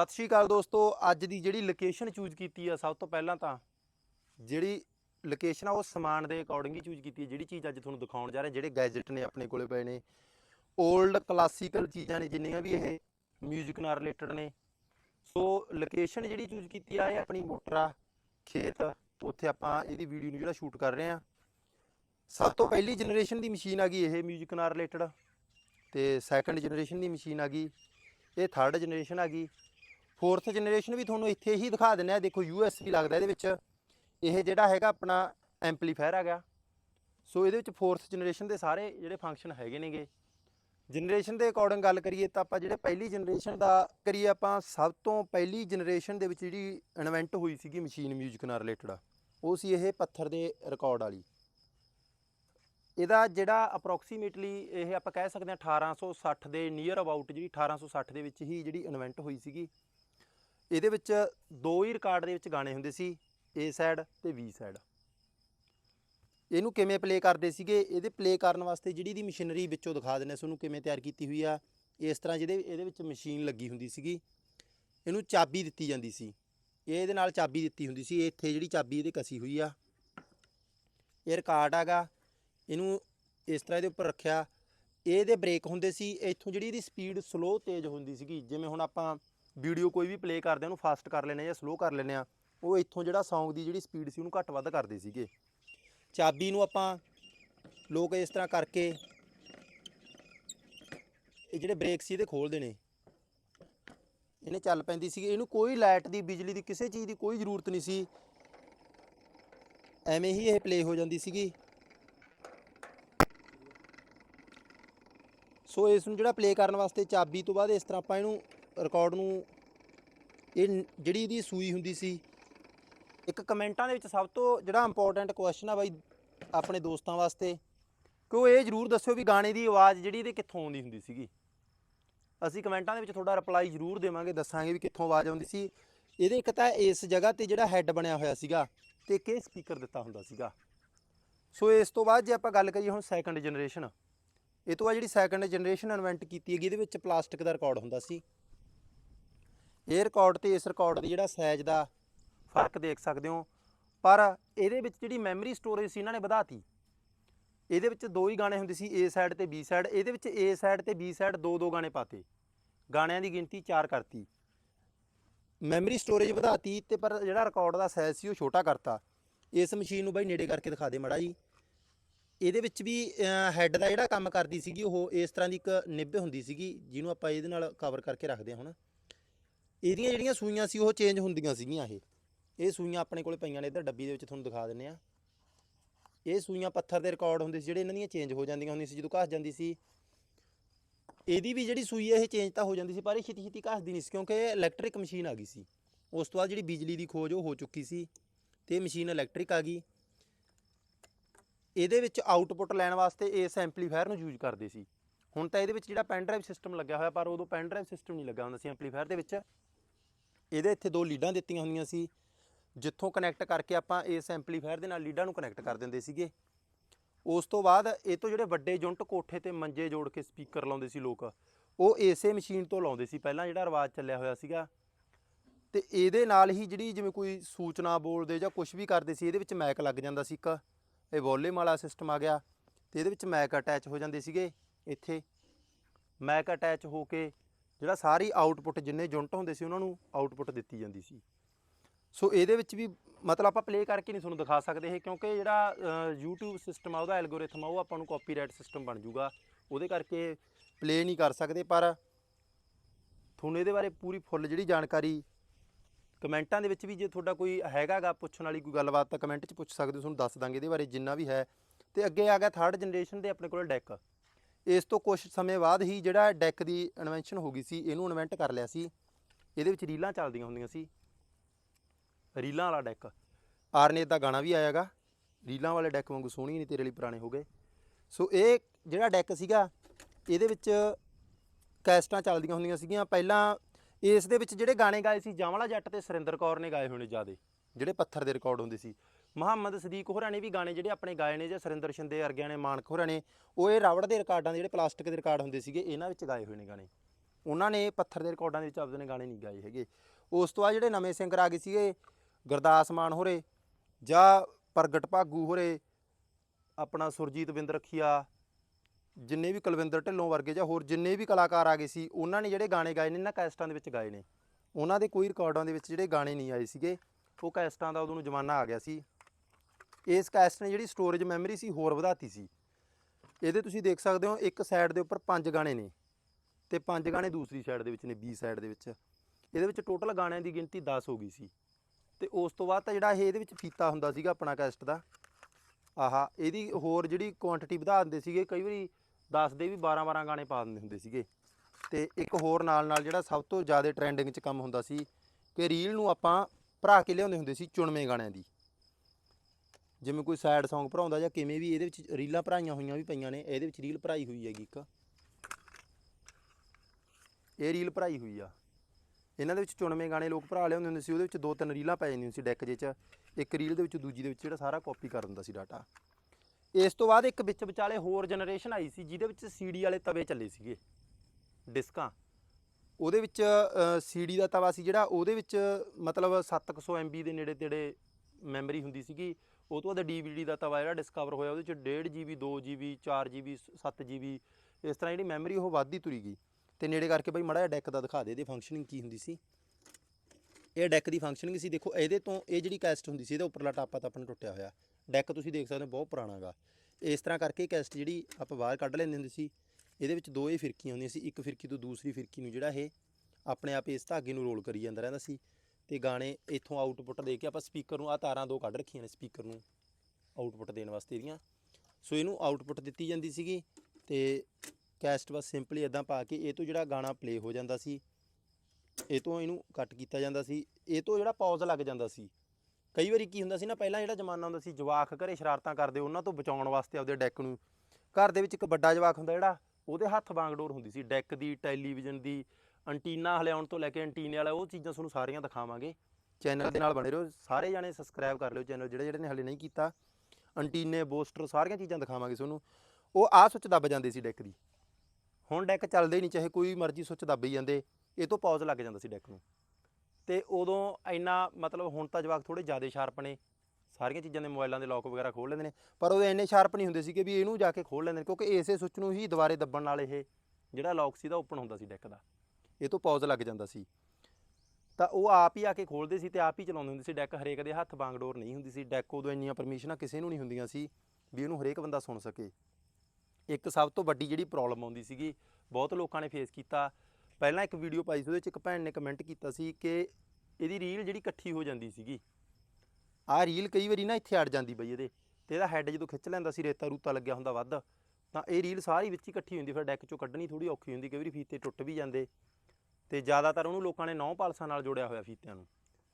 ਸਤਿ ਸ਼੍ਰੀ ਅਕਾਲ ਦੋਸਤੋ, ਅੱਜ ਦੀ ਜਿਹੜੀ ਲੋਕੇਸ਼ਨ ਚੂਜ਼ ਕੀਤੀ ਆ ਸਭ ਤੋਂ ਪਹਿਲਾਂ ਤਾਂ ਜਿਹੜੀ ਲੋਕੇਸ਼ਨ ਆ ਉਹ ਸਮਾਨ ਦੇ ਅਕੋਰਡਿੰਗ ਹੀ ਚੂਜ਼ ਕੀਤੀ ਹੈ ਜਿਹੜੀ ਚੀਜ਼ ਅੱਜ ਤੁਹਾਨੂੰ ਦਿਖਾਉਣ ਜਾ ਰਹੇ, ਜਿਹੜੇ ਗੈਜਟ ਨੇ ਆਪਣੇ ਕੋਲੇ ਪਏ ਨੇ 올ਡ ਕਲਾਸੀਕਲ ਚੀਜ਼ਾਂ ਨੇ ਜਿੰਨੀਆਂ ਵੀ ਇਹ ਮਿਊਜ਼ਿਕ ਨਾਲ ਰਿਲੇਟਡ ਨੇ। ਸੋ ਲੋਕੇਸ਼ਨ ਜਿਹੜੀ ਚੂਜ਼ ਕੀਤੀ ਆ, ਇਹ ਆਪਣੀ ਮੋਟਰਾ, ਖੇਤ, ਉੱਥੇ ਆਪਾਂ ਇਹਦੀ ਵੀਡੀਓ ਨੂੰ ਜਿਹੜਾ ਸ਼ੂਟ ਕਰ ਰਹੇ ਆ। ਸਭ ਤੋਂ ਪਹਿਲੀ ਜਨਰੇਸ਼ਨ ਦੀ ਮਸ਼ੀਨ ਆ ਗਈ ਇਹ ਮਿਊਜ਼ਿਕ ਨਾਲ ਰਿਲੇਟਡ ਤੇ ਸੈਕੰਡ ਜਨਰੇਸ਼ਨ ਦੀ ਮਸ਼ੀਨ ਆ ਗਈ। ਇਹ ਥਰਡ ਜਨਰੇਸ਼ਨ ਆ ਗਈ। ਫੋਰਥ ਜਨਰੇਸ਼ਨ ਵੀ ਤੁਹਾਨੂੰ ਇੱਥੇ ਹੀ ਦਿਖਾ ਦਿੰਨੇ ਆ। ਦੇਖੋ USB ਲੱਗਦਾ ਇਹਦੇ ਵਿੱਚ। ਇਹ ਜਿਹੜਾ ਹੈਗਾ ਆਪਣਾ ਐਂਪਲੀਫਾਇਰ ਆ ਗਿਆ। ਸੋ ਇਹਦੇ ਵਿੱਚ ਫੋਰਥ ਜਨਰੇਸ਼ਨ ਦੇ ਸਾਰੇ ਜਿਹੜੇ ਫੰਕਸ਼ਨ ਹੈਗੇ ਨੇਗੇ। ਜਨਰੇਸ਼ਨ ਦੇ ਅਕੋਰਡਿੰਗ ਗੱਲ ਕਰੀਏ ਤਾਂ ਆਪਾਂ ਜਿਹੜੇ ਪਹਿਲੀ ਜਨਰੇਸ਼ਨ ਦਾ ਕਰੀਏ ਆਪਾਂ, ਸਭ ਤੋਂ ਪਹਿਲੀ ਜਨਰੇਸ਼ਨ ਦੇ ਵਿੱਚ ਜਿਹੜੀ ਇਨਵੈਂਟ ਹੋਈ ਸੀਗੀ ਮਸ਼ੀਨ 뮤직 ਨਾਲ ਰਿਲੇਟਡ ਉਹ ਸੀ ਇਹ ਪੱਥਰ ਦੇ ਰਿਕਾਰਡ ਵਾਲੀ। ਇਹਦਾ ਜਿਹੜਾ ਅਪਰੋਕਸੀਮੇਟਲੀ ਇਹ ਆਪਾਂ ਕਹਿ ਸਕਦੇ ਹਾਂ 1860 ਦੇ ਨੀਅਰ ਅਬਾਊਟ ਜਿਹੜੀ 1860 ਦੇ ਵਿੱਚ ਹੀ ਜਿਹੜੀ ਇਨਵੈਂਟ ਹੋਈ ਸੀਗੀ। ਇਹਦੇ ਵਿੱਚ ਦੋ ਹੀ ਰਿਕਾਰਡ ਦੇ ਵਿੱਚ ਗਾਣੇ ਹੁੰਦੇ ਸੀ, A ਸਾਈਡ ਤੇ B ਸਾਈਡ ਇਹਨੂੰ ਕਿਵੇਂ ਪਲੇ ਕਰਦੇ ਸੀਗੇ? ਇਹਦੇ ਪਲੇ ਕਰਨ ਵਾਸਤੇ ਜਿਹੜੀ ਦੀ ਮਸ਼ੀਨਰੀ ਵਿੱਚੋਂ ਦਿਖਾ ਦਿੰਨੇ ਤੁਹਾਨੂੰ ਕਿਵੇਂ ਤਿਆਰ ਕੀਤੀ ਹੋਈ ਆ। ਇਸ ਤਰ੍ਹਾਂ ਜਿਹਦੇ ਇਹਦੇ ਵਿੱਚ ਮਸ਼ੀਨ ਲੱਗੀ ਹੁੰਦੀ ਸੀਗੀ। ਇਹਨੂੰ ਚਾਬੀ ਦਿੱਤੀ ਜਾਂਦੀ ਸੀ। ਇਹ ਇਹਦੇ ਨਾਲ ਚਾਬੀ ਦਿੱਤੀ ਹੁੰਦੀ ਸੀ। ਇੱਥੇ ਜਿਹੜੀ ਚਾਬੀ ਇਹਦੇ ਕਸੀ ਹੋਈ ਆ। ਇਹ ਰਿਕਾਰਡ ਹੈਗਾ। ਇਹਨੂੰ ਇਸ ਤਰ੍ਹਾਂ ਇਹਦੇ ਉੱਪਰ ਰੱਖਿਆ। ਇਹਦੇ ਬ੍ਰੇਕ ਹੁੰਦੇ ਸੀ। ਇੱਥੋਂ ਜਿਹੜੀ ਇਹਦੀ ਸਪੀਡ ਸਲੋ ਤੇਜ਼ ਹੁੰਦੀ ਸੀਗੀ। ਜਿਵੇਂ ਹੁਣ ਆਪਾਂ ਵੀਡੀਓ ਕੋਈ ਵੀ ਪਲੇ ਕਰਦੇ ਉਹਨੂੰ ਫਾਸਟ ਕਰ ਲੈਨੇ ਜਾਂ ਸਲੋ ਕਰ ਲੈਨੇ ਆ, ਉਹ ਇੱਥੋਂ ਜਿਹੜਾ ਸੌਂਗ ਦੀ ਜਿਹੜੀ ਸਪੀਡ ਸੀ ਉਹਨੂੰ ਘੱਟ ਵੱਧ ਕਰਦੇ ਸੀਗੇ। ਚਾਬੀ ਨੂੰ ਆਪਾਂ ਲੋਕ ਇਸ ਤਰ੍ਹਾਂ ਕਰਕੇ ਇਹ ਜਿਹੜੇ ਬ੍ਰੇਕ ਸੀ ਇਹਦੇ ਖੋਲਦੇ ਨੇ ਇਹਨੇ ਚੱਲ ਪੈਂਦੀ ਸੀ ਇਹਨੂੰ ਕੋਈ ਲਾਈਟ ਦੀ, ਬਿਜਲੀ ਦੀ ਕਿਸੇ ਚੀਜ਼ ਦੀ ਕੋਈ ਜ਼ਰੂਰਤ ਨਹੀਂ ਸੀ। ਐਵੇਂ ਹੀ ਇਹ ਪਲੇ ਹੋ ਜਾਂਦੀ ਸੀਗੀ। ਸੋ ਇਸ ਨੂੰ ਜਿਹੜਾ ਪਲੇ ਕਰਨ ਵਾਸਤੇ ਚਾਬੀ ਤੋਂ ਬਾਅਦ ਇਸ ਤਰ੍ਹਾਂ ਆਪਾਂ ਇਹਨੂੰ ਰਿਕਾਰਡ ਨੂੰ ਇਹ ਜਿਹੜੀ ਇਹਦੀ ਸੂਈ ਹੁੰਦੀ ਸੀ, ਇੱਕ ਕਮੈਂਟਾਂ ਦੇ ਵਿੱਚ ਸਭ ਤੋਂ ਜਿਹੜਾ ਇੰਪੋਰਟੈਂਟ ਕੁਐਸਚਨ ਆ ਬਾਈ ਆਪਣੇ ਦੋਸਤਾਂ ਵਾਸਤੇ, ਕਿ ਉਹ ਇਹ ਜ਼ਰੂਰ ਦੱਸਿਓ ਵੀ ਗਾਣੇ ਦੀ ਆਵਾਜ਼ ਜਿਹੜੀ ਇਹਦੇ ਕਿੱਥੋਂ ਆਉਂਦੀ ਹੁੰਦੀ ਸੀਗੀ। ਅਸੀਂ ਕਮੈਂਟਾਂ ਦੇ ਵਿੱਚ ਤੁਹਾਡਾ ਰਿਪਲਾਈ ਜ਼ਰੂਰ ਦੇਵਾਂਗੇ, ਦੱਸਾਂਗੇ ਵੀ ਕਿੱਥੋਂ ਆਵਾਜ਼ ਆਉਂਦੀ ਸੀ। ਇਹਦੇ ਇੱਕ ਤਾਂ ਇਸ ਜਗ੍ਹਾ ਤੇ ਜਿਹੜਾ ਹੈੱਡ ਬਣਿਆ ਹੋਇਆ ਸੀਗਾ ਤੇ ਇੱਕ ਇਹ ਸਪੀਕਰ ਦਿੱਤਾ ਹੁੰਦਾ ਸੀਗਾ। ਸੋ ਇਸ ਤੋਂ ਬਾਅਦ ਜੇ ਆਪਾਂ ਗੱਲ ਕਰੀਏ ਹੁਣ ਸੈਕੰਡ ਜਨਰੇਸ਼ਨ ਇਹ ਤੋਂ ਬਾਅਦ ਜਿਹੜੀ ਸੈਕੰਡ ਜਨਰੇਸ਼ਨ ਇਨਵੈਂਟ ਕੀਤੀ ਹੈਗੀ, ਇਹਦੇ ਵਿੱਚ ਪਲਾਸਟਿਕ ਦਾ ਰਿਕਾਰਡ ਹੁੰਦਾ ਸੀ। ਇਹ ਰਿਕਾਰਡ ਤੇ ਇਸ ਰਿਕਾਰਡ ਦੀ ਜਿਹੜਾ ਸਾਈਜ਼ ਦਾ ਫ਼ਰਕ ਦੇਖ ਸਕਦੇ ਹੋ। ਪਰ ਇਹਦੇ ਵਿੱਚ ਜਿਹੜੀ ਮੈਮਰੀ ਸਟੋਰੇਜ ਸੀ, ਇਹਨਾਂ ਨੇ ਵਧਾਤੀ। ਇਹਦੇ ਵਿੱਚ ਦੋ ਹੀ ਗਾਣੇ ਹੁੰਦੇ ਸੀ, A ਸਾਈਡ ਤੇ B ਸਾਈਡ ਇਹਦੇ ਵਿੱਚ A ਸਾਈਡ ਤੇ B ਸਾਈਡ ਦੋ ਦੋ ਗਾਣੇ ਪਾਤੇ। ਗਾਣਿਆਂ ਦੀ ਗਿਣਤੀ 4 ਕਰਤੀ। ਮੈਮਰੀ ਸਟੋਰੇਜ ਵਧਾਤੀ ਤੇ ਪਰ ਜਿਹੜਾ ਰਿਕਾਰਡ ਦਾ ਸਾਈਜ਼ ਸੀ, ਉਹ ਛੋਟਾ ਕਰਤਾ। ਇਸ ਮਸ਼ੀਨ ਨੂੰ ਬਾਈ ਨੇੜੇ ਕਰਕੇ ਦਿਖਾ ਦੇ ਮੜਾ ਜੀ। ਇਹਦੇ ਵਿੱਚ ਵੀ ਹੈੱਡ ਦਾ ਜਿਹੜਾ ਕੰਮ ਕਰਦੀ ਸੀਗੀ, ਉਹ ਇਸ ਤਰ੍ਹਾਂ ਦੀ ਇੱਕ ਨਿੱਬ ਹੁੰਦੀ ਸੀਗੀ, ਜਿਹਨੂੰ ਆਪਾਂ ਇਹਦੇ ਨਾਲ ਕਵਰ ਕਰਕੇ ਰੱਖਦੇ ਹਾਂ ਹੁਣ। ਇਹਦੀਆਂ ਜਿਹੜੀਆਂ ਸੂਈਆਂ ਸੀ, ਉਹ ਚੇਂਜ ਹੁੰਦੀਆਂ ਸੀਗੀਆਂ ਇਹ। ਇਹ ਸੂਈਆਂ ਆਪਣੇ ਕੋਲੇ ਪਈਆਂ ਨੇ, ਇੱਧਰ ਡੱਬੀ ਦੇ ਵਿੱਚ ਤੁਹਾਨੂੰ ਦਿਖਾ ਦਿੰਨੇ ਆ ਇਹ ਸੂਈਆਂ ਪੱਥਰ ਦੇ ਰਿਕਾਰਡ ਹੁੰਦੇ ਸੀ, ਜਿਹੜੇ ਇਹਨਾਂ ਦੀਆਂ ਚੇਂਜ ਹੋ ਜਾਂਦੀਆਂ ਹੁੰਦੀਆਂ ਸੀ, ਜਦੋਂ ਘਸ ਜਾਂਦੀ ਸੀ। ਇਹਦੀ ਵੀ ਜਿਹੜੀ ਸੂਈ ਹੈ, ਇਹ ਚੇਂਜ ਤਾਂ ਹੋ ਜਾਂਦੀ ਸੀ, ਪਰ ਇਹ ਛੇਤੀ ਛੇਤੀ ਘਸਦੀ ਨਹੀਂ ਸੀ, ਕਿਉਂਕਿ ਇਹ ਇਲੈਕਟ੍ਰਿਕ ਮਸ਼ੀਨ ਆ ਗਈ ਸੀ। ਉਸ ਤੋਂ ਬਾਅਦ ਜਿਹੜੀ ਬਿਜਲੀ ਦੀ ਖੋਜ, ਉਹ ਹੋ ਚੁੱਕੀ ਸੀ ਤੇ ਇਹ ਮਸ਼ੀਨ ਇਲੈਕਟ੍ਰਿਕ ਆ ਗਈ। ਇਹਦੇ ਵਿੱਚ ਆਊਟਪੁੱਟ ਲੈਣ ਵਾਸਤੇ ਇਸ ਐਂਪਲੀਫਾਇਰ ਨੂੰ ਯੂਜ਼ ਕਰਦੇ ਸੀ। ਹੁਣ ਤਾਂ ਇਹਦੇ ਵਿੱਚ ਜਿਹੜਾ ਪੈਨ ਡਰਾਈਵ ਸਿਸਟਮ ਲੱਗਿਆ ਹੋਇਆ, ਪਰ ਉਦੋਂ ਪੈਨ ਡਰਾਈਵ ਸਿਸਟਮ ਨਹੀਂ ਲੱਗਾ ਹੁੰਦਾ ਸੀ ਐਂਪਲੀਫਾਇਰ ਦੇ ਵਿੱਚ। ਇਹਦੇ ਇੱਥੇ ਦੋ ਲੀਡਾਂ ਦਿੱਤੀਆਂ ਹੁੰਦੀਆਂ ਸੀ, ਜਿੱਥੋਂ ਕਨੈਕਟ ਕਰਕੇ ਆਪਾਂ ਇਸ ਐਂਪਲੀਫਾਇਰ ਦੇ ਨਾਲ ਲੀਡਾਂ ਨੂੰ ਕਨੈਕਟ ਕਰ ਦਿੰਦੇ ਸੀਗੇ। ਉਸ ਤੋਂ ਬਾਅਦ ਇਹ ਤੋਂ ਜਿਹੜੇ ਵੱਡੇ ਯੂਨਿਟ ਕੋਠੇ ਤੇ ਮੰਜੇ ਜੋੜ ਕੇ ਸਪੀਕਰ ਲਾਉਂਦੇ ਸੀ ਲੋਕ, ਉਹ ਇਸੇ ਮਸ਼ੀਨ ਤੋਂ ਲਾਉਂਦੇ ਸੀ। ਪਹਿਲਾਂ ਜਿਹੜਾ ਰਿਵਾਜ ਚੱਲਿਆ ਹੋਇਆ ਸੀਗਾ, ਤੇ ਇਹਦੇ ਨਾਲ ਹੀ ਜਿਹੜੀ ਜਿਵੇਂ ਕੋਈ ਸੂਚਨਾ ਬੋਲਦੇ ਜਾਂ ਕੁਝ ਵੀ ਕਰਦੇ ਸੀ, ਇਹਦੇ ਵਿੱਚ ਮੈਕ ਲੱਗ ਜਾਂਦਾ ਸੀ ਇੱਕ। ਇਹ ਵੋਲੇਮ ਵਾਲਾ ਸਿਸਟਮ ਆ ਗਿਆ, ਤੇ ਇਹਦੇ ਵਿੱਚ ਮੈਕ ਅਟੈਚ ਹੋ ਜਾਂਦੇ ਸੀਗੇ ਇੱਥੇ। ਮੈਕ ਅਟੈਚ ਹੋ ਕੇ ਜਿਹੜਾ ਸਾਰੀ ਆਊਟਪੁੱਟ ਜਿੰਨੇ ਯੂਨਿਟ ਹੁੰਦੇ ਸੀ ਉਹਨਾਂ ਨੂੰ ਆਊਟਪੁੱਟ ਦਿੱਤੀ ਜਾਂਦੀ ਸੀ। ਸੋ ਇਹਦੇ ਵਿੱਚ ਵੀ ਮਤਲਬ ਆਪਾਂ ਪਲੇ ਕਰਕੇ ਨਹੀਂ ਤੁਹਾਨੂੰ ਦਿਖਾ ਸਕਦੇ ਇਹ ਕਿਉਂਕਿ ਜਿਹੜਾ ਅ, YouTube ਸਿਸਟਮ ਆ ਉਹਦਾ ਐਲਗੋਰਿਥਮ ਆ ਉਹ ਆਪਾਂ ਨੂੰ ਕਾਪੀਰਾਈਟ ਸਿਸਟਮ ਬਣ ਜਾਊਗਾ ਉਹਦੇ ਕਰਕੇ ਪਲੇ ਨਹੀਂ ਕਰ ਸਕਦੇ ਪਰ ਤੁਹਾਨੂੰ ਇਹਦੇ ਬਾਰੇ ਪੂਰੀ ਫੁੱਲ ਜਿਹੜੀ ਜਾਣਕਾਰੀ ਕਮੈਂਟਾਂ ਦੇ ਵਿੱਚ ਵੀ ਜੇ ਤੁਹਾਡਾ ਕੋਈ ਹੈਗਾਗਾ ਪੁੱਛਣ ਵਾਲੀ ਕੋਈ ਗੱਲਬਾਤ ਤਾਂ ਕਮੈਂਟ 'ਚ ਪੁੱਛ ਸਕਦੇ ਹੋ ਤੁਹਾਨੂੰ ਦੱਸ ਦਾਂਗੇ ਇਹਦੇ ਬਾਰੇ ਜਿੰਨਾ ਵੀ ਹੈ। ਤੇ ਅੱਗੇ ਆ ਗਿਆ ਥਰਡ ਜਨਰੇਸ਼ਨ ਦੇ ਆਪਣੇ ਕੋਲ ਡੈਕ ਇਸ ਤੋਂ ਕੁਝ ਸਮੇਂ ਬਾਅਦ ਹੀ ਜਿਹੜਾ ਡੈਕ ਦੀ ਇਨਵੈਂਸ਼ਨ ਹੋ ਗਈ ਸੀ, ਇਹਨੂੰ ਇਨਵੈਂਟ ਕਰ ਲਿਆ ਸੀ। ਇਹਦੇ ਵਿੱਚ ਰੀਲਾਂ ਚੱਲਦੀਆਂ ਹੁੰਦੀਆਂ ਸੀ। ਰੀਲਾਂ ਵਾਲਾ ਡੈਕ ਆਰਨੇਤ ਦਾ ਗਾਣਾ ਵੀ ਆਇਆਗਾ। ਰੀਲਾਂ ਵਾਲੇ ਡੈਕ ਵਾਂਗੂ ਸੋਹਣੀ ਨਹੀਂ ਤੇਰੇ ਲਈ ਪੁਰਾਣੇ ਹੋ ਗਏ। ਸੋ ਇਹ ਜਿਹੜਾ ਡੈਕ ਸੀਗਾ, ਇਹਦੇ ਵਿੱਚ ਕੈਸਟਾਂ ਚੱਲਦੀਆਂ ਹੁੰਦੀਆਂ ਸੀਗੀਆਂ। ਪਹਿਲਾਂ ਇਸ ਦੇ ਵਿੱਚ ਜਿਹੜੇ ਗਾਣੇ ਗਾਏ ਸੀ, ਜਾਮਲਾ ਜੱਟ ਤੇ ਸੁਰਿੰਦਰ ਕੌਰ ਨੇ ਗਾਏ ਹੋਏ ਨੇ ਜਿਆਦੇ, ਜਿਹੜੇ ਪੱਥਰ ਦੇ ਰਿਕਾਰਡ ਹੁੰਦੇ ਸੀ। ਮੁਹੰਮਦ ਸਦੀਕ ਹੋਰਾਂ ਨੇ ਵੀ ਗਾਣੇ ਜਿਹੜੇ ਆਪਣੇ ਗਾਏ ਨੇ, ਜਾਂ ਸੁਰਿੰਦਰ ਸ਼ਿੰਦੇ ਵਰਗਿਆਂ ਨੇ, ਮਾਨਕ ਹੋਰਾਂ ਨੇ, ਉਹ ਇਹ ਰਾਵੜ ਦੇ ਰਿਕਾਰਡਾਂ ਦੇ ਜਿਹੜੇ ਪਲਾਸਟਿਕ ਦੇ ਰਿਕਾਰਡ ਹੁੰਦੇ ਸੀਗੇ, ਇਹਨਾਂ ਵਿੱਚ ਗਾਏ ਹੋਏ ਨੇ ਗਾਣੇ। ਉਹਨਾਂ ਨੇ ਪੱਥਰ ਦੇ ਰਿਕਾਰਡਾਂ ਦੇ ਵਿੱਚ ਆਪਦੇ ਨੇ ਗਾਣੇ ਨਹੀਂ ਗਾਏ ਹੈਗੇ। ਉਸ ਤੋਂ ਬਾਅਦ ਜਿਹੜੇ ਨਵੇਂ ਸਿੰਗਰ ਆ ਗਏ ਸੀਗੇ, ਗੁਰਦਾਸ ਮਾਨ ਹੋਰੇ, ਜਾਂ ਪ੍ਰਗਟ ਭਾਗੂ ਹੋਰੇ, ਆਪਣਾ ਸੁਰਜੀਤ ਬਿੰਦ ਰੱਖੀਆ ਜਿੰਨੇ ਵੀ ਕੁਲਵਿੰਦਰ ਢਿੱਲੋਂ ਵਰਗੇ, ਜਾਂ ਹੋਰ ਜਿੰਨੇ ਵੀ ਕਲਾਕਾਰ ਆ ਗਏ ਸੀ, ਉਹਨਾਂ ਨੇ ਜਿਹੜੇ ਗਾਣੇ ਗਾਏ ਨੇ ਨਾ ਕੈਸਟਾਂ ਦੇ ਵਿੱਚ ਗਾਏ ਨੇ। ਉਹਨਾਂ ਦੇ ਕੋਈ ਰਿਕਾਰਡਾਂ ਦੇ ਵਿੱਚ ਜਿਹੜੇ ਗਾਣੇ ਨਹੀਂ ਆਏ ਸੀਗੇ, ਉਹ ਕੈਸਟਾਂ ਦਾ ਉਦੋਂ ਨੂੰ ਜ਼ਮਾਨਾ ਆ ਗਿਆ ਸੀ। ਇਸ ਕੈਸਟ ਨੇ ਜਿਹੜੀ ਸਟੋਰੇਜ ਮੈਮਰੀ ਸੀ ਹੋਰ ਵਧਾਤੀ ਸੀ। ਇਹਦੇ ਤੁਸੀਂ ਦੇਖ ਸਕਦੇ ਹੋ, ਇੱਕ ਸਾਈਡ ਦੇ ਉੱਪਰ ਪੰਜ ਗਾਣੇ ਨੇ ਤੇ ਪੰਜ ਗਾਣੇ ਦੂਸਰੀ ਸਾਈਡ ਦੇ ਵਿੱਚ ਨੇ ਬੀ ਸਾਈਡ ਦੇ ਵਿੱਚ। ਇਹਦੇ ਵਿੱਚ ਟੋਟਲ ਗਾਣਿਆਂ ਦੀ ਗਿਣਤੀ 10 ਹੋ ਗਈ ਸੀ। ਤੇ ਉਸ ਤੋਂ ਬਾਅਦ ਤਾਂ ਜਿਹੜਾ ਇਹ ਇਹਦੇ ਵਿੱਚ ਫੀਤਾ ਹੁੰਦਾ ਸੀਗਾ ਆਪਣਾ ਕੈਸਟ ਦਾ, ਆਹਾ, ਇਹਦੀ ਹੋਰ ਜਿਹੜੀ ਕੁਆਂਟੀਟੀ ਵਧਾ ਦਿੰਦੇ ਸੀਗੇ, ਕਈ ਵਾਰੀ 10 ਦੇ ਵੀ 12 12 ਗਾਣੇ ਪਾ ਦਿੰਦੇ ਹੁੰਦੇ ਸੀਗੇ। ਤੇ ਇੱਕ ਹੋਰ ਨਾਲ ਨਾਲ ਜਿਹੜਾ ਸਭ ਤੋਂ ਜ਼ਿਆਦਾ ਟ੍ਰੈਂਡਿੰਗ 'ਚ ਕੰਮ ਹੁੰਦਾ ਸੀ ਕਿ ਰੀਲ ਨੂੰ ਆਪਾਂ ਭਰਾ ਕੇ ਲਿਆਉਂਦੇ ਹੁੰਦੇ ਸੀ ਚੁਣਵੇਂ ਗਾਣਿਆਂ ਦੀ। ਜਿਵੇਂ ਕੋਈ ਸੈਡ Song ਭਰਾਉਂਦਾ ਜਾਂ ਕਿਵੇਂ ਵੀ ਇਹਦੇ ਵਿੱਚ ਰੀਲਾਂ ਭਰਾਈਆਂ ਹੋਈਆਂ ਵੀ ਪਈਆਂ ਨੇ, ਇਹਦੇ ਵਿੱਚ ਰੀਲ ਭਰਾਈ ਹੋਈ ਹੈਗੀ ਇੱਕ। ਇਹ ਰੀਲ ਭਰਾਈ ਹੋਈ ਆ। ਇਹਨਾਂ ਦੇ ਵਿੱਚ ਚੁਣਵੇਂ ਗਾਣੇ ਲੋਕ ਭਰਾ ਲਿਆਉਂਦੇ ਹੁੰਦੇ ਸੀ, ਉਹਦੇ ਵਿੱਚ ਦੋ ਤਿੰਨ ਰੀਲਾਂ ਪੈ ਜਾਂਦੀਆਂ ਸੀ ਡੈਕ ਜੇ ਚ। ਇੱਕ ਰੀਲ ਦੇ ਵਿੱਚ, ਦੂਜੀ ਦੇ ਵਿੱਚ ਜਿਹੜਾ ਸਾਰਾ ਕਾਪੀ ਕਰ ਦਿੰਦਾ ਸੀ ਡਾਟਾ ਇਸ ਤੋਂ ਬਾਅਦ ਇੱਕ ਵਿੱਚ ਵਿਚਾਲੇ ਹੋਰ ਜਨਰੇਸ਼ਨ ਆਈ ਸੀ, ਜਿਹਦੇ ਵਿੱਚ ਸੀਡੀ ਵਾਲੇ ਤਵੇ ਚੱਲੇ ਸੀਗੇ। ਡਿਸਕਾਂ ਉਹਦੇ ਵਿੱਚ ਸੀਡੀ ਦਾ ਤਵਾ ਸੀ ਜਿਹੜਾ, ਉਹਦੇ ਵਿੱਚ ਮਤਲਬ 700 MB ਦੇ ਨੇੜੇ ਤੇੜੇ ਮੈਮਰੀ ਹੁੰਦੀ ਸੀਗੀ। ਉਹ ਤੋਂ ਬਾਅਦ DVD ਦਾ ਤਵਾ ਜਿਹੜਾ ਡਿਸਕਵਰ ਹੋਇਆ, ਉਹਦੇ ਚ 1.5 GB 2 GB 4 GB 7 GB ਇਸ ਤਰ੍ਹਾਂ ਜਿਹੜੀ ਮੈਮਰੀ ਉਹ ਵੱਧਦੀ ਤੁਰੀ ਗਈ। ਤੇ ਨੇੜੇ ਕਰਕੇ ਬਈ ਮੜਾ ਜਿਹਾ ਡੈਕ ਦਾ ਦਿਖਾ ਦੇ, ਇਹਦੀ ਫੰਕਸ਼ਨਿੰਗ ਕੀ ਹੁੰਦੀ ਸੀ। ਇਹ ਡੈਕ ਦੀ ਫੰਕਸ਼ਨਿੰਗ ਸੀ, ਦੇਖੋ, ਇਹਦੇ ਤੋਂ ਇਹ ਜਿਹੜੀ ਕੈਸਟ ਹੁੰਦੀ ਸੀ, ਇਹਦਾ ਉੱਪਰਲਾ ਟਾਪਾ ਤਾਂ ਆਪਣਾ ਟੁੱਟਿਆ ਹੋਇਆ। ਡੈਕ ਤੁਸੀਂ ਦੇਖ ਸਕਦੇ ਹੋ, ਬਹੁਤ ਪੁਰਾਣਾ ਗਾ। ਇਸ ਤਰ੍ਹਾਂ ਕਰਕੇ ਕੈਸਟ ਜਿਹੜੀ ਆਪਾਂ ਬਾਹਰ ਕੱਢ ਲੈਂਦੇ ਹੁੰਦੇ ਸੀ, ਇਹਦੇ ਵਿੱਚ ਦੋ ਹੀ ਫਿਰਕੀਆਂ ਹੁੰਦੀਆਂ ਸੀ, ਇੱਕ ਫਿਰਕੀ ਤੋਂ ਦੂਸਰੀ ਫਿਰਕੀ ਨੂੰ ਜਿਹੜਾ ਇਹ ਆਪਣੇ ਆਪ ਇਸ ਧਾਗੇ ਨੂੰ ਰੋਲ ਕਰੀ ਜਾਂਦਾ ਰਹਿੰਦਾ ਸੀ। ਤੇ ਗਾਣੇ ਇੱਥੋਂ ਆਊਟਪੁੱਟ ਦੇ ਕੇ ਆਪਾਂ ਸਪੀਕਰ ਨੂੰ ਆ ਤਾਰਾਂ ਦੋ ਕੱਢ ਰੱਖੀਆਂ ਨੇ ਸਪੀਕਰ ਨੂੰ ਆਊਟਪੁੱਟ ਦੇਣ ਵਾਸਤੇ ਇਹਦੀਆਂ ਸੋ ਇਹਨੂੰ ਆਊਟਪੁੱਟ ਦਿੱਤੀ ਜਾਂਦੀ ਸੀਗੀ ਤੇ ਕੈਸਟ ਬਸ ਸਿੰਪਲੀ ਇਦਾਂ ਪਾ ਕੇ ਇਹ ਤੋਂ ਜਿਹੜਾ ਗਾਣਾ ਪਲੇ ਹੋ ਜਾਂਦਾ ਸੀ, ਇਹ ਤੋਂ ਇਹਨੂੰ ਕੱਟ ਕੀਤਾ ਜਾਂਦਾ ਸੀ, ਇਹ ਤੋਂ ਜਿਹੜਾ ਪੌਜ਼ ਲੱਗ ਜਾਂਦਾ ਸੀ। ਕਈ ਵਾਰੀ ਕੀ ਹੁੰਦਾ ਸੀ ਨਾ, ਪਹਿਲਾਂ ਜਿਹੜਾ ਜ਼ਮਾਨਾ ਹੁੰਦਾ ਸੀ, ਜਵਾਕ ਘਰੇ ਸ਼ਰਾਰਤਾਂ ਕਰਦੇ, ਉਹਨਾਂ ਤੋਂ ਬਚਾਉਣ ਵਾਸਤੇ ਆਪਦੇ ਡੈਕ ਨੂੰ। ਘਰ ਦੇ ਵਿੱਚ ਇੱਕ ਵੱਡਾ ਜਵਾਕ ਹੁੰਦਾ ਜਿਹੜਾ, ਉਹਦੇ ਹੱਥ ਬਾਂਗਡੋਰ ਹੁੰਦੀ ਸੀ ਡੈਕ ਦੀ ਟੈਲੀਵਿਜ਼ਨ ਦੀ ਐਂਟੀਨਾ ਹਲਿਆਉਣ ਤੋਂ ਲੈ ਕੇ ਐਂਟੀਨੇ ਵਾਲਾ, ਉਹ ਚੀਜ਼ਾਂ ਤੁਹਾਨੂੰ ਸਾਰੀਆਂ ਦਿਖਾਵਾਂਗੇ। ਚੈਨਲ ਦੇ ਨਾਲ ਬਣੇ ਰਹੋ, ਸਾਰੇ ਜਾਣੇ ਸਬਸਕ੍ਰਾਈਬ ਕਰ ਲਿਓ ਚੈਨਲ ਜਿਹੜੇ ਜਿਹੜੇ ਨੇ ਹਲੇ ਨਹੀਂ ਕੀਤਾ, ਐਂਟੀਨੇ, ਬੋਸਟਰ, ਸਾਰੀਆਂ ਚੀਜ਼ਾਂ ਦਿਖਾਵਾਂਗੇ ਤੁਹਾਨੂੰ। ਉਹ ਆਹ ਸੁੱਚ ਦੱਬ ਜਾਂਦੇ ਸੀ ਡੈਕ ਦੀ। ਹੁਣ ਡੈਕ ਚੱਲਦੇ ਹੀ ਨਹੀਂ, ਚਾਹੇ ਕੋਈ ਮਰਜ਼ੀ ਸੁੱਚ ਦੱਬ ਹੀ ਜਾਂਦੇ, ਇਹ ਤੋਂ ਪੌਜ਼ ਲੱਗ ਜਾਂਦਾ ਸੀ ਡੈਕ ਨੂੰ। ਤੇ ਉਦੋਂ ਇੰਨਾ ਮਤਲਬ ਹੁਣ ਤਾਂ ਜਵਾਕ ਥੋੜੇ ਜ਼ਿਆਦਾ ਸ਼ਾਰਪ ਨੇ। ਸਾਰੀਆਂ ਚੀਜ਼ਾਂ ਦੇ ਮੋਬਾਈਲਾਂ ਦੇ ਲੌਕ ਵਗੈਰਾ ਖੋਲ ਲੈਂਦੇ ਨੇ। ਪਰ ਉਦੋਂ ਇੰਨੇ ਸ਼ਾਰਪ ਨਹੀਂ ਹੁੰਦੇ ਸੀ ਕਿ ਵੀ ਇਹਨੂੰ ਜਾ ਕੇ ਖੋਲ ਲੈਂਦੇ ਨੇ, ਕਿਉਂਕਿ ਇਸੇ ਸੁੱਚ ਨੂੰ ਹੀ ਦੁਬਾਰੇ ਦੱਬਣ ਨਾਲ ਇਹ, ਜਿਹੜਾ ਲੌਕ ਸੀ ਦਾ ਓਪਨ ਹੁੰਦਾ ਸੀ ਡੈਕ ਦਾ। ਇਹ ਤੋਂ ਪੌਜ਼ ਲੱਗ ਜਾਂਦਾ ਸੀ। ਤਾਂ ਉਹ ਆਪ ਹੀ ਆ ਕੇ ਖੋਲਦੇ ਸੀ ਤੇ ਆਪ ਹੀ ਚਲਾਉਂਦੇ ਹੁੰਦੇ ਸੀ। ਡੈਕ ਹਰੇਕ ਦੇ ਹੱਥ ਬਾਂਗਡੋਰ ਨਹੀਂ ਹੁੰਦੀ ਸੀ। ਡੈਕ ਉਦੋਂ ਇੰਨੀਆਂ ਪਰਮਿਸ਼ਨਾਂ ਕਿਸੇ ਨੂੰ ਨਹੀਂ ਹੁੰਦੀਆਂ ਸੀ ਵੀ ਇਹਨੂੰ ਹਰੇਕ ਬੰਦਾ ਸੁਣ ਸਕੇ। ਇੱਕ ਸਭ ਤੋਂ ਵੱਡੀ ਜਿਹੜੀ ਪ੍ਰੋਬਲਮ ਆਉਂਦੀ ਸੀਗੀ, ਬਹੁਤ ਲੋਕਾਂ ਨੇ ਫੇਸ ਕੀਤਾ। ਪਹਿਲਾਂ ਇੱਕ ਵੀਡੀਓ ਪਾਈ ਸੀ, ਉਹਦੇ ਵਿੱਚ ਇੱਕ ਭੈਣ ਨੇ ਕਮੈਂਟ ਕੀਤਾ ਸੀ ਕਿ ਇਹਦੀ ਰੀਲ ਜਿਹੜੀ ਇਕੱਠੀ ਹੋ ਜਾਂਦੀ ਸੀਗੀ। ਆਹ ਰੀਲ ਕਈ ਵਾਰੀ ਨਾ ਇੱਥੇ ਅੜ ਜਾਂਦੀ ਬਈ ਇਹਦੇ ਤੇ ਇਹਦਾ ਹੈੱਡ ਜਦੋਂ ਖਿੱਚ ਲੈਂਦਾ ਸੀ, ਰੇਤਾ ਰੂਤਾ ਲੱਗਿਆ ਹੁੰਦਾ ਵੱਧ, ਤਾਂ ਇਹ ਰੀਲ ਸਾਰੀ ਵਿੱਚ ਹੀ ਇਕੱਠੀ ਹੁੰਦੀ ਫਿਰ ਡੈਕ ਚੋਂ ਕੱਢਣੀ ਥੋੜੀ ਔਖੀ ਹੁੰਦੀ, ਕਈ ਵਾਰੀ ਫੀਤੇ ਟੁੱਟ ਵੀ ਜਾਂਦੇ। ਤੇ ਜ਼ਿਆਦਾਤਰ ਉਹਨੂੰ ਲੋਕਾਂ ਨੇ ਨੌ ਪਾਲਸਾਂ ਨਾਲ ਜੋੜਿਆ ਹੋਇਆ ਫੀਤਿਆਂ ਨੂੰ।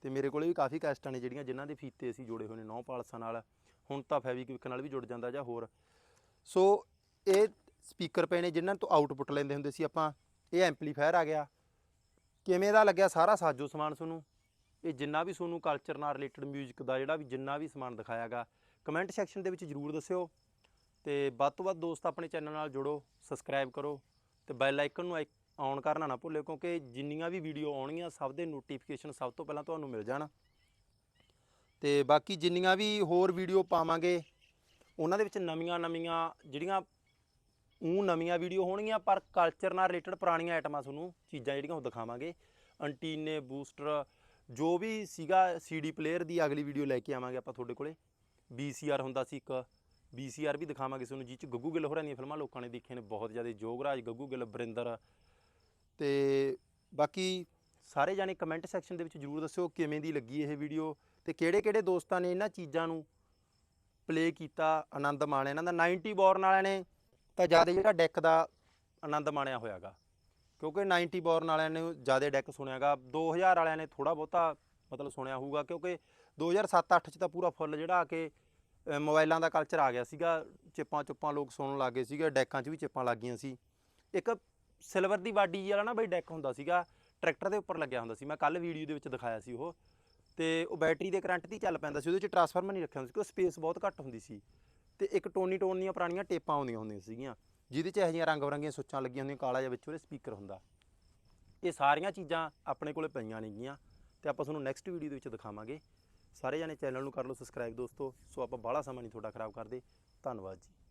ਤੇ ਮੇਰੇ ਕੋਲੇ ਵੀ ਕਾਫੀ ਕੈਸਟਾਂ ਨੇ ਜਿਹੜੀਆਂ ਜਿਨ੍ਹਾਂ ਦੇ ਫੀਤੇ ਅਸੀਂ ਜੋੜੇ ਹੋਏ ਨੇ ਨੌ ਪਾਲਸਾਂ ਨਾਲ। ਹੁਣ ਤਾਂ ਫੈਵੀਕਵਿਕ ਨਾਲ ਵੀ ਜੁੜ ਜਾਂਦਾ ਜਾਂ ਹੋਰ। ਸੋ ਇਹ ਸਪੀਕਰ ਪਏ ਨੇ ਜਿਨ੍ਹਾਂ ਤੋਂ ਆਊਟਪੁੱਟ ਲੈਂਦੇ ਹੁੰਦੇ ਸੀ ਆਪਾਂ। ਇਹ ਐਂਪਲੀਫਾਇਰ ਆ ਗਿਆ। ਕਿਵੇਂ ਦਾ ਲੱਗਿਆ ਸਾਰਾ ਸਾਜੋ ਸਮਾਨ ਤੁਹਾਨੂੰ? ਇਹ ਜਿੰਨਾ ਵੀ ਤੁਹਾਨੂੰ ਕਲਚਰ ਨਾਲ ਰਿਲੇਟਡ 뮤직 ਦਾ ਜਿਹੜਾ ਵੀ ਜਿੰਨਾ ਵੀ ਸਮਾਨ ਦਿਖਾਇਆਗਾ ਕਮੈਂਟ ਸੈਕਸ਼ਨ ਦੇ ਵਿੱਚ ਜਰੂਰ ਦੱਸਿਓ। ਤੇ ਵੱਧ ਤੋਂ ਵੱਧ ਦੋਸਤ ਆਪਣੇ ਚੈਨਲ ਨਾਲ ਜੁੜੋ ਸਬਸਕ੍ਰਾਈਬ ਕਰੋ। ਤੇ ਬੈਲ ਆਈਕਨ ਨੂੰ ਆਨ ਕਰਨਾ ਨਾ ਭੁੱਲਿਓ ਕਿਉਂਕਿ ਜਿੰਨੀਆਂ ਵੀ ਵੀਡੀਓ ਆਉਣਗੀਆਂ, ਸਭ ਦੇ ਨੋਟੀਫਿਕੇਸ਼ਨ ਸਭ ਤੋਂ ਪਹਿਲਾਂ ਤੁਹਾਨੂੰ ਮਿਲ ਜਾਣ। ਤੇ ਬਾਕੀ ਜਿੰਨੀਆਂ ਵੀ ਹੋਰ ਵੀਡੀਓ ਪਾਵਾਂਗੇ, ਉਹਨਾਂ ਦੇ ਵਿੱਚ ਨਵੀਆਂ ਨਵੀਆਂ ਜਿਹੜੀਆਂ ਉਹ ਨਵੀਆਂ ਵੀਡੀਓ ਹੋਣਗੀਆਂ, ਪਰ ਕਲਚਰ ਨਾਲ ਰਿਲੇਟਡ ਪੁਰਾਣੀਆਂ ਆਈਟਮਾਂ ਤੁਹਾਨੂੰ, ਚੀਜ਼ਾਂ ਜਿਹੜੀਆਂ ਉਹ ਦਿਖਾਵਾਂਗੇ। ਅੰਟੀਨੇ ਬੂਸਟਰ ਜੋ ਵੀ ਸੀਗਾ ਸੀਡੀ ਪਲੇਅਰ ਦੀ ਅਗਲੀ ਵੀਡੀਓ ਲੈ ਕੇ ਆਵਾਂਗੇ ਆਪਾਂ ਤੁਹਾਡੇ ਕੋਲੇ। VCR ਹੁੰਦਾ ਸੀ ਇੱਕ VCR ਵੀ ਦਿਖਾਵਾਂਗੇ ਤੁਹਾਨੂੰ, ਜਿਹ ਚ ਗੱਗੂ ਗਿੱਲ ਹੋਰਾਂ ਦੀਆਂ ਫਿਲਮਾਂ ਲੋਕਾਂ ਨੇ ਦੇਖੀਆਂ ਨੇ, ਬਹੁਤ ਜ਼ਿਆਦਾ ਜੋਗਰਾਜ ਗੱਗੂ ਗਿੱਲ ਬਰਿੰਦਰ ਤੇ ਬਾਕੀ ਸਾਰੇ ਜਾਣੇ ਕਮੈਂਟ ਸੈਕਸ਼ਨ ਦੇ ਵਿੱਚ ਜਰੂਰ ਦੱਸਿਓ ਕਿਵੇਂ ਦੀ ਲੱਗੀ ਇਹ ਵੀਡੀਓ ਤੇ ਕਿਹੜੇ ਕਿਹੜੇ ਦੋਸਤਾਂ ਨੇ ਇਹਨਾਂ ਚੀਜ਼ਾਂ ਨੂੰ ਪਲੇ ਕੀਤਾ ਆਨੰਦ ਮਾਣਿਆ। ਇਹਨਾਂ ਦਾ 90 ਬੋਰਨ ਵਾਲਿਆਂ ਨੇ ਤਾਂ ਜ਼ਿਆਦਾ ਜਿਹੜਾ ਡੈਕ ਦਾ ਆਨੰਦ ਮਾਣਿਆ ਹੋਇਆਗਾ। ਕਿਉਂਕਿ 90 ਬੋਰਨ ਵਾਲਿਆਂ ਨੇ ਜ਼ਿਆਦਾ ਡੈਕ ਸੁਣਿਆਗਾ। 2000 ਵਾਲਿਆਂ ਨੇ ਥੋੜਾ ਬਹੁਤਾ ਮਤਲਬ ਸੁਣਿਆ ਹੋਊਗਾ ਕਿਉਂਕਿ 2007-8 ਚ ਤਾਂ ਪੂਰਾ ਫੁੱਲ ਜਿਹੜਾ ਆ ਕੇ ਅ, ਮੋਬਾਈਲਾਂ ਦਾ ਕਲਚਰ ਆ ਗਿਆ ਸੀਗਾ। ਚਿੱਪਾਂ ਚੁੱਪਾਂ ਲੋਕ ਸੁਣਨ ਲੱਗੇ ਸੀਗੇ। ਡੈਕਾਂ 'ਚ ਵੀ ਚਿੱਪਾਂ ਲੱਗ ਗਈਆਂ ਸੀ। ਇੱਕ ਸਿਲਵਰ ਦੀ ਬਾਡੀ ਵਾਲਾ ਨਾ ਬਈ ਡੈਕ ਹੁੰਦਾ ਸੀਗਾ, ਟਰੈਕਟਰ ਦੇ ਉੱਪਰ ਲੱਗਿਆ ਹੁੰਦਾ ਸੀ, ਮੈਂ ਕੱਲ ਵੀਡੀਓ ਦੇ ਵਿੱਚ ਦਿਖਾਇਆ ਸੀ ਉਹ। ਤੇ ਉਹ ਬੈਟਰੀ ਦੇ ਕਰੰਟ ਦੀ ਚੱਲ ਪੈਂਦਾ ਸੀ, ਉਹਦੇ 'ਚ ਟਰਾਂਸਫਾਰਮਰ ਨਹੀਂ ਰੱਖਿਆ ਹੁੰਦਾ ਸੀ, ਕਿਉਂਕਿ ਸਪੇਸ ਬਹੁਤ ਘੱਟ ਹੁੰਦੀ ਸੀ। ਤੇ ਇੱਕ ਟੋਨੀ ਟੋਨ ਦੀਆਂ ਪੁਰਾਣੀਆਂ ਟੇਪਾਂ ਆਉਂਦੀਆਂ ਹੁੰਦੀਆਂ ਸੀਗੀਆਂ, ਜਿਹਦੇ 'ਚ ਇਹੋ ਜਿਹੀਆਂ ਰੰਗ ਬਰੰਗੀਆਂ ਸੁੱਚਾਂ ਲੱਗੀਆਂ ਹੁੰਦੀਆਂ, ਕਾਲਾ ਜਿਹਾ ਵਿੱਚ ਉਹਦੇ ਸਪੀਕਰ ਹੁੰਦਾ। ਇਹ ਸਾਰੀਆਂ ਚੀਜ਼ਾਂ ਆਪਣੇ ਕੋਲੇ ਪਈਆਂ ਨੇਗੀਆਂ, ਤੇ ਆਪਾਂ ਤੁਹਾਨੂੰ ਨੈਕਸਟ ਵੀਡੀਓ ਦੇ ਵਿੱਚ ਦਿਖਾਵਾਂਗੇ। ਸਾਰੇ ਜਾਣੇ ਚੈਨਲ ਨੂੰ ਕਰ ਲਓ ਸਬਸਕ੍ਰਾਈਬ ਦੋਸਤੋ, ਸੋ ਆਪਾਂ ਬਾਹਲਾ ਸਮਾਂ ਨਹੀਂ ਤੁਹਾਡਾ ਖਰਾਬ ਕਰਦੇ। ਧੰਨਵਾਦ ਜੀ।